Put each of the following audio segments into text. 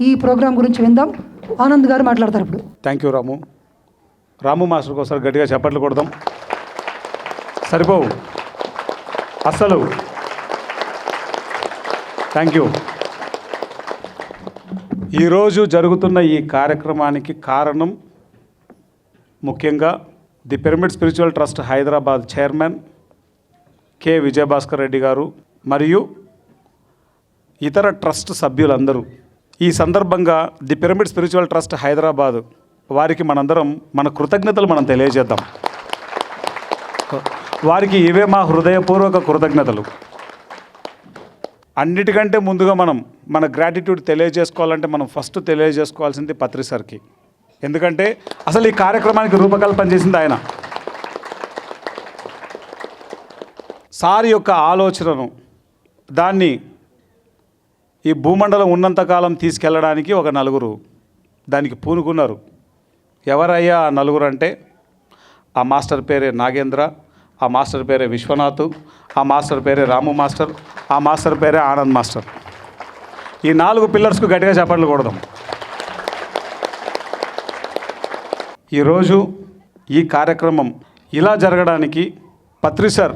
ఈ ప్రోగ్రాం గురించి విందాం. ఆనంద్ గారు మాట్లాడతారు ఇప్పుడు. థ్యాంక్ యూ రాము. రాము మాస్టర్కి ఒకసారి గట్టిగా చప్పట్లు కొడదాం. సరిపోవు. అస్సలు. థ్యాంక్ యూ ఈరోజు జరుగుతున్న ఈ కార్యక్రమానికి కారణం ముఖ్యంగా The Pyramid Spiritual Trust Hyderabad chairman K Vijayabhaskar Reddy garu మరియు ఇతర ట్రస్ట్ సభ్యులందరూ. ఈ సందర్భంగా The Pyramid Spiritual Trust Hyderabad వారికి మనందరం మన కృతజ్ఞతలు మనం తెలియజేద్దాం. వారికి ఇవే మా హృదయపూర్వక కృతజ్ఞతలు. అన్నిటికంటే ముందుగా మనం మన గ్రాటిట్యూడ్ తెలియజేసుకోవాలంటే మనం ఫస్ట్ తెలియజేసుకోవాల్సింది పత్రి సార్కి. ఎందుకంటే అసలు ఈ కార్యక్రమానికి రూపకల్పన చేసింది ఆయన. సార్ యొక్క ఆలోచనను దాన్ని ఈ భూమండలం ఉన్నంతకాలం తీసుకెళ్ళడానికి ఒక నలుగురు దానికి పూనుకున్నారు. ఎవరయ్యా ఆ నలుగురు అంటే ఆ మాస్టర్ పేరే నాగేంద్ర ఆ మాస్టర్ పేరే విశ్వనాథ్ ఆ మాస్టర్ పేరే రాము మాస్టర్ ఆ మాస్టర్ పేరే ఆనంద్ మాస్టర్. ఈ నాలుగు పిల్లర్స్కు గట్టిగా చప్పట్లు కొడదాం. ఈరోజు ఈ కార్యక్రమం ఇలా జరగడానికి పత్రిసర్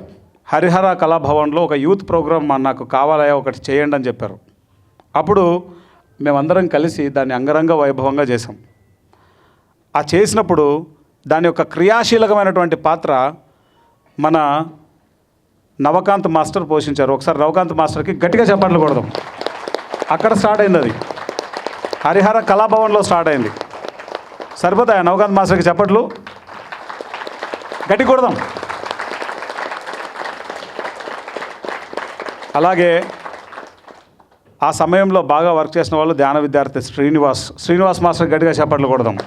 హరిహర కళాభవన్లో ఒక యూత్ ప్రోగ్రామ్ నాకు కావాలయా ఒకటి చేయండి అని చెప్పారు. అప్పుడు మేమందరం కలిసి దాన్ని అంగరంగ వైభవంగా చేసాం ఆ చేసినప్పుడు దాని యొక్క క్రియాశీలకమైనటువంటి పాత్ర మన నవకాంత్ మాస్టర్ పోషించారు. ఒకసారి నవకాంత్ మాస్టర్కి గట్టిగా చెప్పట్లు కొడదాం. అక్కడ స్టార్ట్ అయింది అది. హరిహర కళాభవన్లో స్టార్ట్ అయింది. సరిపోతాయా నవకాంత్ మాస్టర్కి చెప్పట్లు. గట్టి కొడదాం. అలాగే ఆ సమయంలో బాగా వర్క్ చేసిన వాళ్ళు ధ్యాన విద్యార్థి శ్రీనివాస్. శ్రీనివాస్ మాస్టర్ గట్టిగా చేపట్లు కొడదాం.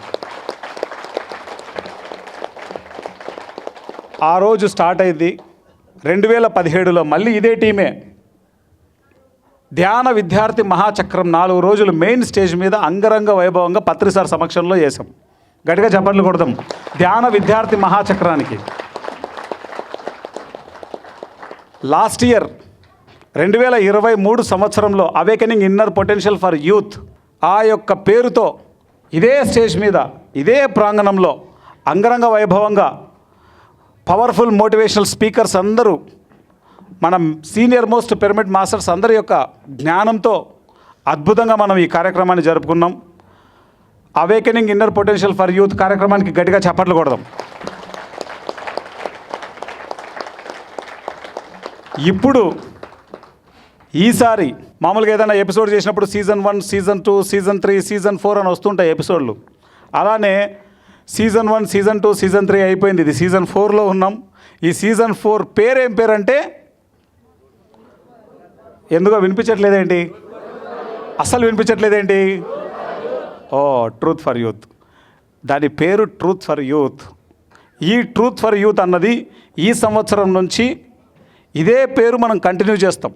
ఆ రోజు స్టార్ట్ అయింది. రెండు వేల పదిహేడులో మళ్ళీ ఇదే టీమే. ధ్యాన విద్యార్థి మహాచక్రం నాలుగు రోజులు మెయిన్ స్టేజ్ మీద అంగరంగ వైభవంగా పత్రిసార్ సమక్షంలో చేసాం గట్టిగా చప్పట్లు కొడదాం. ధ్యాన విద్యార్థి మహాచక్రానికి. లాస్ట్ ఇయర్ రెండు వేల ఇరవై మూడు సంవత్సరంలో awakening inner potential for youth ఆ యొక్క పేరుతో ఇదే స్టేజ్ మీద ఇదే ప్రాంగణంలో అంగరంగ వైభవంగా పవర్ఫుల్ మోటివేషనల్ స్పీకర్స్ అందరూ మన సీనియర్ మోస్ట్ పిరమిడ్ మాస్టర్స్ అందరి యొక్క జ్ఞానంతో అద్భుతంగా మనం ఈ కార్యక్రమాన్ని జరుపుకున్నాం. Awakening inner potential for youth కార్యక్రమానికి గట్టిగా చప్పట్లు కొడదాం. ఇప్పుడు ఈసారి మామూలుగా ఏదైనా ఎపిసోడ్ చేసినప్పుడు season one season two season three season four అని వస్తుంటాయి ఎపిసోడ్లు. అలానే season one season two season three అయిపోయింది. ఇది సీజన్ ఫోర్లో ఉన్నాం. ఈ సీజన్ ఫోర్ పేరు ఏం పేరు అంటే ఎందుకో వినిపించట్లేదేంటి? అస్సలు వినిపించట్లేదేంటి? ఓ ట్రూత్ ఫర్ యూత్. దాని పేరు ట్రూత్ ఫర్ యూత్. ఈ ట్రూత్ ఫర్ యూత్ అన్నది ఈ సంవత్సరం నుంచి ఇదే పేరు మనం కంటిన్యూ చేస్తాం.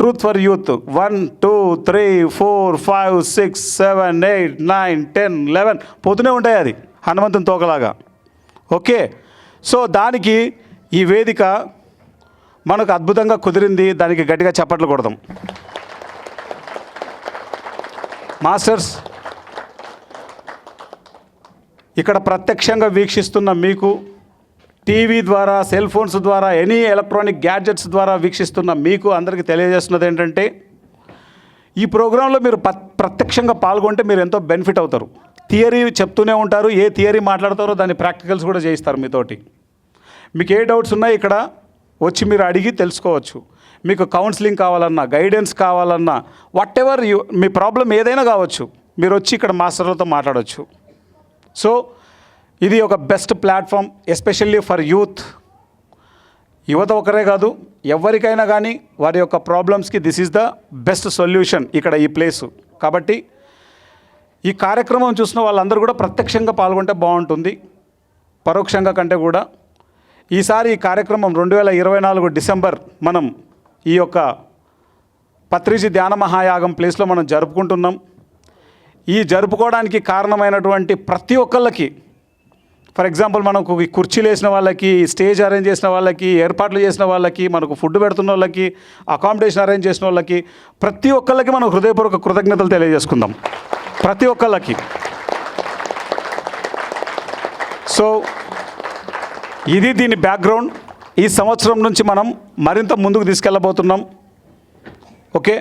Truth for youth one two three four five six seven eight nine ten eleven పోతూనే ఉంటాయి అది. హనుమంతుని తోకలాగా. ఓకే. సో దానికి ఈ వేదిక మనకు అద్భుతంగా కుదిరింది. దానికి గట్టిగా చప్పట్లు కొడదాం. మాస్టర్స్ ఇక్కడ ప్రత్యక్షంగా వీక్షిస్తున్న మీకు టీవీ ద్వారా సెల్ ఫోన్స్ ద్వారా ఎనీ ఎలక్ట్రానిక్ గ్యాడ్జెట్స్ ద్వారా వీక్షిస్తున్న మీకు అందరికీ తెలియజేస్తున్నది ఏంటంటే ఈ ప్రోగ్రాంలో మీరు ప్రత్యక్షంగా పాల్గొంటే మీరు ఎంతో బెనిఫిట్ అవుతారు. థియరీ చెప్తూనే ఉంటారు ఏ థియరీ మాట్లాడతారో దాని ప్రాక్టికల్స్ కూడా చేయిస్తారు మీతోటి. మీకు ఏ డౌట్స్ ఉన్నాయి ఇక్కడ వచ్చి మీరు అడిగి తెలుసుకోవచ్చు. మీకు కౌన్సిలింగ్ కావాలన్నా గైడెన్స్ కావాలన్నా వాట్ ఎవర్ యూ మీ ప్రాబ్లం ఏదైనా కావచ్చు మీరు వచ్చి ఇక్కడ మాస్టర్లతో మాట్లాడవచ్చు సో ఇది ఒక best platform especially for youth యువత ఒకరే కాదు ఎవరికైనా కానీ వారి యొక్క ప్రాబ్లమ్స్కి this is the best solution ఇక్కడ ఈ ప్లేసు కాబట్టి ఈ కార్యక్రమం చూసిన వాళ్ళందరూ కూడా ప్రత్యక్షంగా పాల్గొంటే బాగుంటుంది. పరోక్షంగా కంటే కూడా. ఈసారి ఈ కార్యక్రమం రెండు వేల ఇరవై నాలుగు డిసెంబర్ మనం ఈ యొక్క పత్రిజీ ధ్యాన మహాయాగం ప్లేస్లో మనం జరుపుకుంటున్నాం. ఈ జరుపుకోవడానికి కారణమైనటువంటి ప్రతి ఒక్కళ్ళకి ఫర్ ఎగ్జాంపుల్ మనకు ఈ కుర్చీలు వేసిన వాళ్ళకి స్టేజ్ అరేంజ్ చేసిన వాళ్ళకి ఏర్పాట్లు చేసిన వాళ్ళకి మనకు ఫుడ్ పెడుతున్న వాళ్ళకి అకామిడేషన్ అరేంజ్ చేసిన వాళ్ళకి ప్రతి ఒక్కళ్ళకి మనం హృదయపూర్వక కృతజ్ఞతలు తెలియజేసుకుందాం. ప్రతి ఒక్కళ్ళకి. సో ఇది దీని బ్యాక్గ్రౌండ్ ఈ సంవత్సరం నుంచి మనం మరింత ముందుకు తీసుకెళ్ళబోతున్నాం. ఓకే?